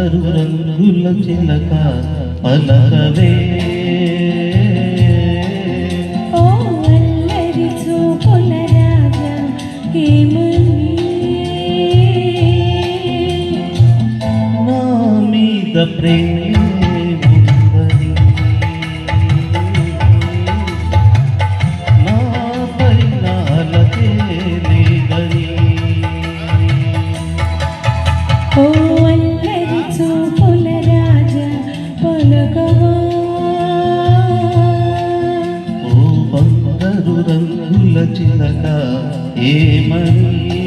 బంగారు రంగుల చిలక పలకవే. నా మీద ప్రేమ ఉందని చిలక ఏమని?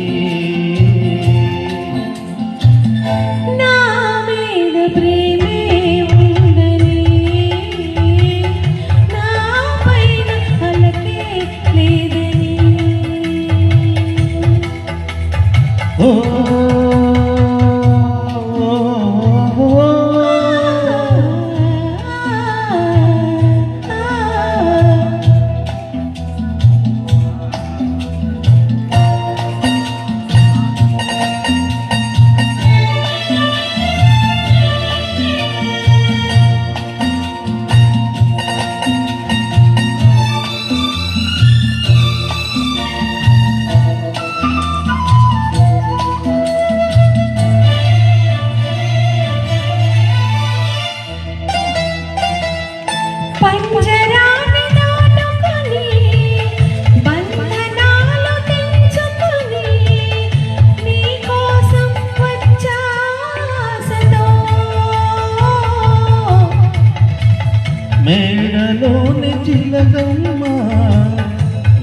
మేడలోని చిలగమ్మ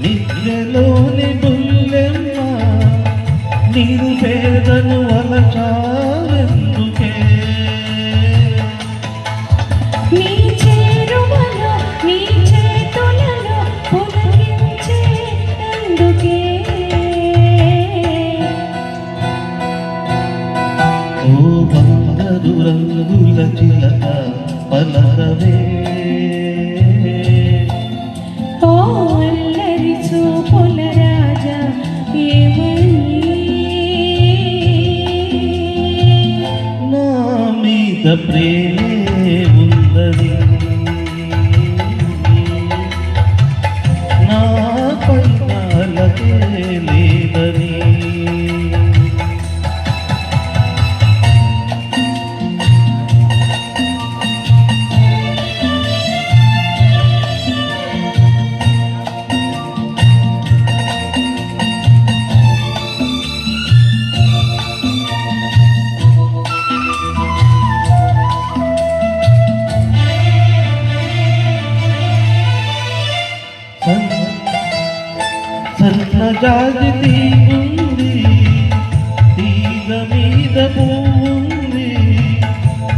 నిద్రలోని బుల్లెమ్మ నీరు పేదను వలచావెందుకే? నీ చేరువలో నీ చేతులలో పులకించేందుకే ఓ బంగారు రంగుల చిలక మీద సన్నజాజి తీగుంది తీగ మీద పువ్వుంది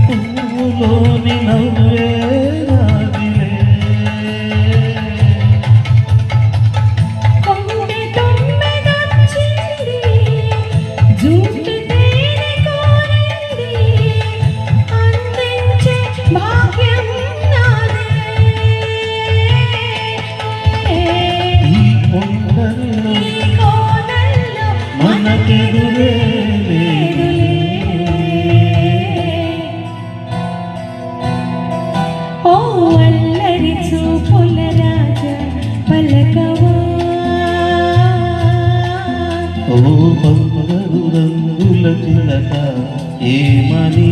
పువ్వులోని నవ్వు మనకెదురే. ఓ అల్లరి చూపుల రాజా పలకవా ఓ బంగారు రంగుల చిలక ఏమని